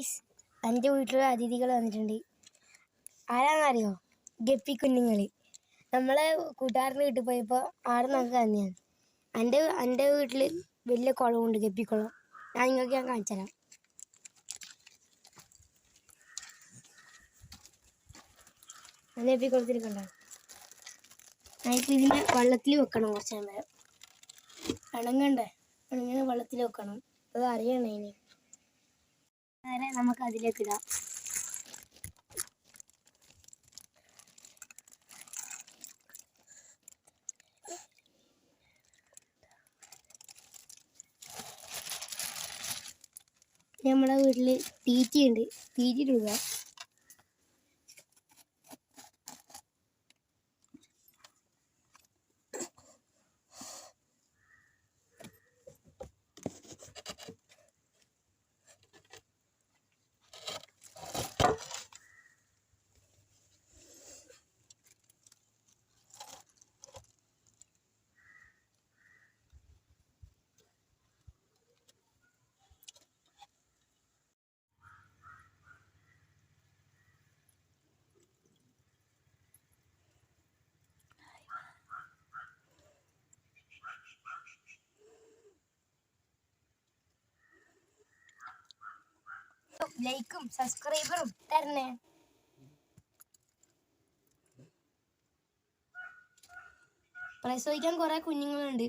Guys എന്റെ വീട്ടിൽ അതിഥികൾ വന്നിട്ടുണ്ട്. ആരാണെന്നറിയോ ഗപ്പി കുഞ്ഞുങ്ങൾ നമ്മളെ കൂട്ടുകാരന്റെ വീട്ടിൽ പോയപ്പോൾ ആടെ നമുക്ക് തന്നെയാണ് എന്റെ എന്റെ വീട്ടിൽ വലിയ കുളമുണ്ട് ഗപ്പിക്കുളം ഞാൻ നിങ്ങൾക്ക് ഞാൻ കാണിച്ചു തരാം. ആ ഗപ്പിക്കുളത്തിൽ കണ്ടോ? നമുക്ക് ഇതിനെ വെള്ളത്തിൽ വെക്കണം കുറച്ച് നേരം. ഇണങ്ങണ്ടേ ഇണങ്ങനെ വെള്ളത്തിൽ വെക്കണം. അത് അറിയണേ ഇനി? നേരെ നമുക്ക് അതിലേക്ക് ഇടാം. നമ്മുടെ വീട്ടിൽ തീറ്റിയുണ്ട്. തീറ്റി ലൈക്കും സബ്സ്ക്രൈബറും തരണേ. പ്രസവിക്കാൻ കുറെ കുഞ്ഞുങ്ങളുണ്ട്.